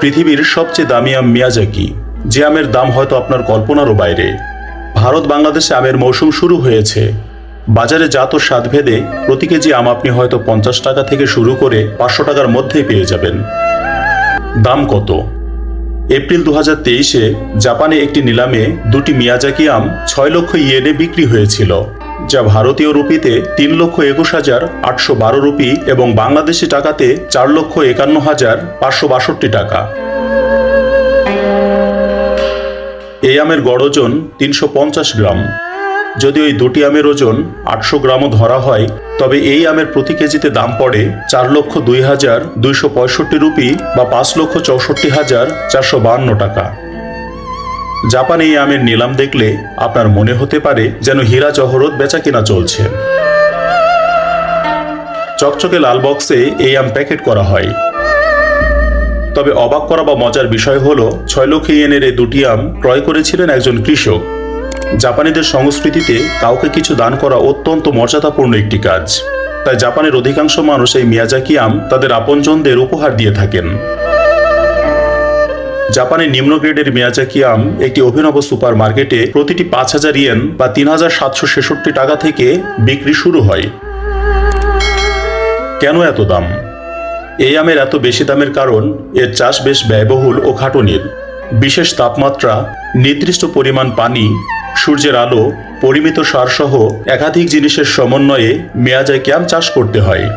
পৃথিবীর সবচেয়ে দামি আম মিয়াজাকি যে আমের দাম হয়তো আপনার কল্পনারও বাইরে। ভারত বাংলাদেশে আমের মৌসুম শুরু হয়েছে। বাজারে জাত ও স্বাদ ভেদে প্রতি কেজি আম আপনি হয়তো পঞ্চাশ টাকা থেকে শুরু করে পাঁচশো টাকার মধ্যেই পেয়ে যাবেন। দাম কত? এপ্রিল দু হাজার তেইশে জাপানে একটি নিলামে দুটি মিয়াজাকি আম ছয় লক্ষ ইয়েনে বিক্রি হয়েছিল। যা ভারতীয় রুপিতে তিন লক্ষ একুশ হাজার আটশো বারো রুপি এবং বাংলাদেশি টাকাতে চার লক্ষ একান্ন হাজার পাঁচশো বাষট্টি টাকা। এই আমের গড় ওজন তিনশো পঞ্চাশ গ্রাম। যদি ওই দুটি আমের ওজন আটশো গ্রামও ধরা হয়, তবে এই আমের প্রতি কেজিতে দাম পড়ে চার লক্ষ দুই হাজার দুইশো পঁয়ষট্টি রুপি বা পাঁচ লক্ষ চৌষট্টি হাজার চারশো বাহান্ন টাকা। জাপানে এই আমের নিলাম দেখলে আপনার মনে হতে পারে যেন হীরা জহরত বেচা কেনা চলছে। চকচকে লাল বক্সে এই আম প্যাকেট করা হয়। তবে অবাক করা বা মজার বিষয় হলো ছয় লক্ষ ইয়েনের এই দুটি আম ক্রয় করেছিলেন একজন কৃষক। জাপানিদের সংস্কৃতিতে কাউকে কিছু দান করা অত্যন্ত মর্যাদাপূর্ণ একটি কাজ। তাই জাপানের অধিকাংশ মানুষ এই মিয়াজাকি আম তাদের আপনজনদের উপহার দিয়ে থাকেন। জাপানের নিম্ন গ্রেডের মিয়াজাকি আম একটি অভিনব সুপার মার্কেটে প্রতিটি পাঁচ হাজার ইয়েন বা তিন হাজার সাতশো ছেষট্টি টাকা থেকে বিক্রি শুরু হয়। কেন এত দাম? এই আমের এত বেশি দামের কারণ এর চাষ বেশ ব্যয়বহুল ও খাটুনির। বিশেষ তাপমাত্রা, নির্দিষ্ট পরিমাণ পানি, সূর্যের আলো, পরিমিত সারসহ একাধিক জিনিসের সমন্বয়ে মেয়াজাকি আম চাষ করতে হয়।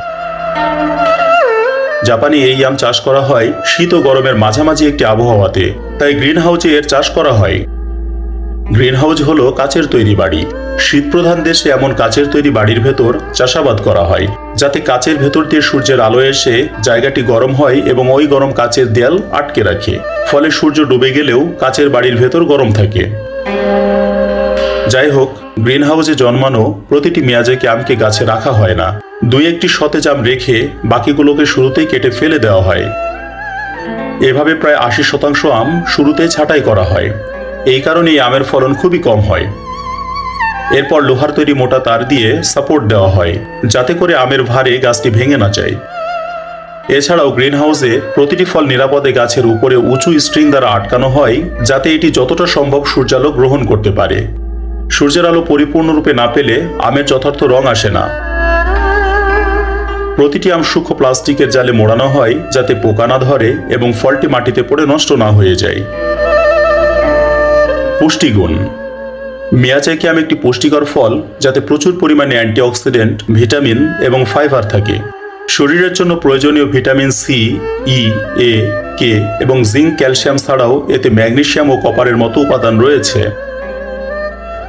জাপানে এই আম চাষ করা হয়। শীত ও গরমের মাঝামাঝি একটি আবহাওয়াতে। তাই গ্রিন হাউসে এর চাষ করা হয়। গ্রিন হাউস হলো কাচের তৈরি বাড়ি। শীতপ্রধান দেশে এমন কাচের তৈরি বাড়ির ভেতর চাষাবাদ করা হয়, যাতে কাচের ভেতর দিয়ে সূর্যের আলো এসে জায়গাটি গরম হয় এবং ওই গরম কাচের দেয়াল আটকে রাখে। ফলে সূর্য ডুবে গেলেও কাচের বাড়ির ভেতর গরম থাকে। যাই হোক গ্রিন হাউসে জন্মানো প্রতিটি মেয়াজেকে আমকে গাছে রাখা হয় না। দুই একটি সতেজ আম রেখে বাকিগুলোকে শুরুতেই কেটে ফেলে দেওয়া হয়। এভাবে প্রায় আশি শতাংশ আম শুরুতে ছাঁটাই করা হয়। এই কারণে আমের ফলন খুবই কম হয়। এরপর লোহার তৈরি মোটা তার দিয়ে সাপোর্ট দেওয়া হয়, যাতে করে আমের ভারে গাছটি ভেঙে না যায়। এছাড়াও গ্রিন হাউসে প্রতিটি ফল নিরাপদে গাছের উপরে উঁচু স্ট্রিং দ্বারা আটকানো হয়, যাতে এটি যতটা সম্ভব সূর্যালো গ্রহণ করতে পারে। সূর্যের আলো পরিপূর্ণরূপে না পেলে আমের যথার্থ রং আসে না। প্রতিটি আম সূক্ষ্ম প্লাস্টিকের জালে মোড়ানো হয় যাতে পোকা না ধরে এবং ফলটি মাটিতে পড়ে নষ্ট না হয়ে যায়। পুষ্টিগুণ। মিয়াচাইকে আম একটি পুষ্টিকর ফল যাতে প্রচুর পরিমাণে অ্যান্টিঅক্সিডেন্ট, ভিটামিন এবং ফাইবার থাকে? শরীরের জন্য প্রয়োজনীয় ভিটামিন সি, ই, এ, কে এবং জিঙ্ক, ক্যালসিয়াম ছাড়াও এতে ম্যাগনেসিয়াম ও কপারের মতো উপাদান রয়েছে।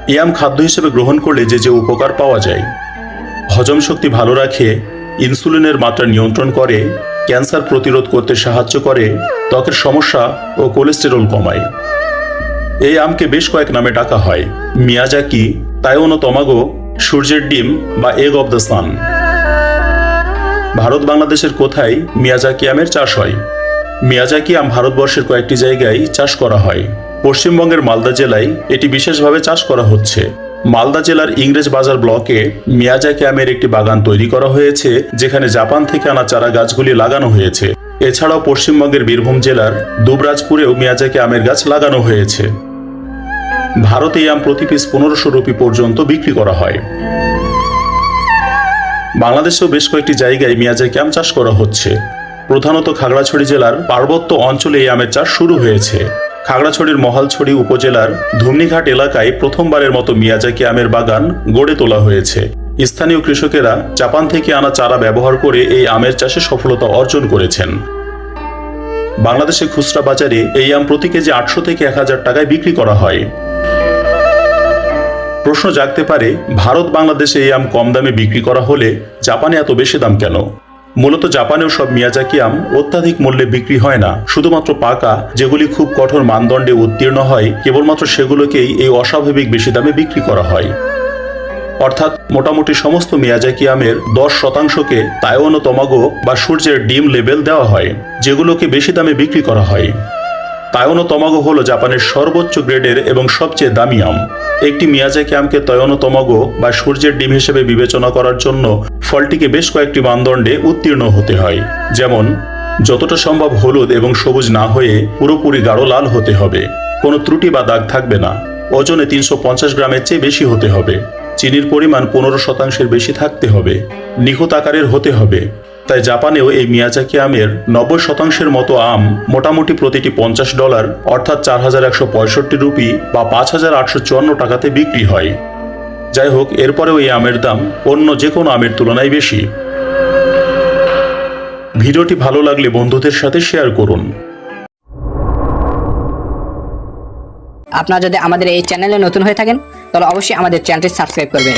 এই আম খাদ্য হিসেবে গ্রহণ করলে যে যে উপকার পাওয়া যায়। হজম শক্তি ভালো রাখে ইনসুলিনের মাত্রা নিয়ন্ত্রণ করে, ক্যান্সার প্রতিরোধ করতে সাহায্য করে, ত্বকের সমস্যা ও কোলেস্টেরল কমায়। এই আমকে বেশ কয়েক নামে ডাকা হয়। মিয়াজাকি তাইওনো তমাগো, সূর্যের ডিম বা egg of the sun. Bharat বাংলাদেশের কোথায় মিয়াজাকি আমের চাষ হয়? মিয়াজাকি আম ভারতবর্ষের কয়েকটি জায়গায় চাষ করা হয়। পশ্চিমবঙ্গের মালদা জেলায় এটি বিশেষভাবে চাষ করা হচ্ছে। মালদা জেলার ইংরেজ বাজার ব্লকে মিয়াজাকি আমের একটি বাগান তৈরি করা হয়েছে, যেখানে জাপান থেকে আনা চারা গাছগুলি লাগানো হয়েছে। এছাড়াও পশ্চিমবঙ্গের বীরভূম জেলার দুবরাজপুরেও মিয়াজাকি আমের গাছ লাগানো হয়েছে। ভারতে আম প্রতি পিস পনেরোশো রুপি পর্যন্ত বিক্রি করা হয়। বাংলাদেশেও বেশ কয়েকটি জায়গায় মিয়াজাকি আম চাষ করা হচ্ছে। প্রধানত খাগড়াছড়ি জেলার পার্বত্য অঞ্চলে এই আমের চাষ শুরু হয়েছে। খাগড়াছড়ির মহালছড়ি উপজেলার ধুমনিঘাট এলাকায় প্রথমবারের মতো মিয়াজাকি আমের বাগান গড়ে তোলা হয়েছে। স্থানীয় কৃষকেরা জাপান থেকে আনা চারা ব্যবহার করে এই আমের চাষে সফলতা অর্জন করেছেন। বাংলাদেশে খুচরা বাজারে এই আম প্রতি কেজি আটশো থেকে এক হাজার টাকায় বিক্রি করা হয়। প্রশ্ন জাগতে পারে ভারত বাংলাদেশে এই আম কম দামে বিক্রি করা হলে জাপানে এত বেশি দাম কেন? মূলত জাপানেও সব মিয়াজাকি আম অত্যাধিক মূল্যে বিক্রি হয় না। শুধুমাত্র পাকা, যেগুলি খুব কঠোর মানদণ্ডে উত্তীর্ণ হয়, কেবলমাত্র সেগুলোকেই এই অস্বাভাবিক বেশি দামে বিক্রি করা হয়। অর্থাৎ মোটামুটি সমস্ত মিয়াজাকি আমের দশ শতাংশকে তায়ন তমাগো বা সূর্যের ডিম লেবেল দেওয়া হয়, যেগুলোকে বেশি দামে বিক্রি করা হয়। তায়নো তমাগো হলো জাপানের সর্বোচ্চ গ্রেডের এবং সবচেয়ে দামি আম। একটি মিয়াজাকি আমকে তয়নো তমাগো বা সূর্যের ডিম হিসেবে বিবেচনা করার জন্য ফলটিকে বেশ কয়েকটি মানদণ্ডে উত্তীর্ণ হতে হয়। যেমন, যতটা সম্ভব হলুদ এবং সবুজ না হয়ে পুরোপুরি গাঢ় লাল হতে হবে। কোনো ত্রুটি বা দাগ থাকবে না। ওজনে তিনশো পঞ্চাশ গ্রামের চেয়ে বেশি হতে হবে। চিনির পরিমাণ পনেরো শতাংশের বেশি থাকতে হবে। নিখুঁত আকারের হতে হবে। তাই জাপানেও এই মিয়াজাকি আমের নব্বই শতাংশের মতো আম মোটামুটি প্রতিটি পঞ্চাশ ডলার, অর্থাৎ চার হাজার একশো পঁয়ষট্টি রুপি বা পাঁচ হাজার আটশো চুয়ান্ন টাকাতে বিক্রি হয়। যাই হোক, এরপরেও এই আমের দাম অন্য যে কোনো আমের তুলনায় বেশি। ভিডিওটি ভালো লাগলে বন্ধুদের সাথে শেয়ার করুন। আপনারা যদি আমাদের এই চ্যানেলে নতুন হয়ে থাকেন, তাহলে অবশ্যই আমাদের চ্যানেলটি সাবস্ক্রাইব করবেন।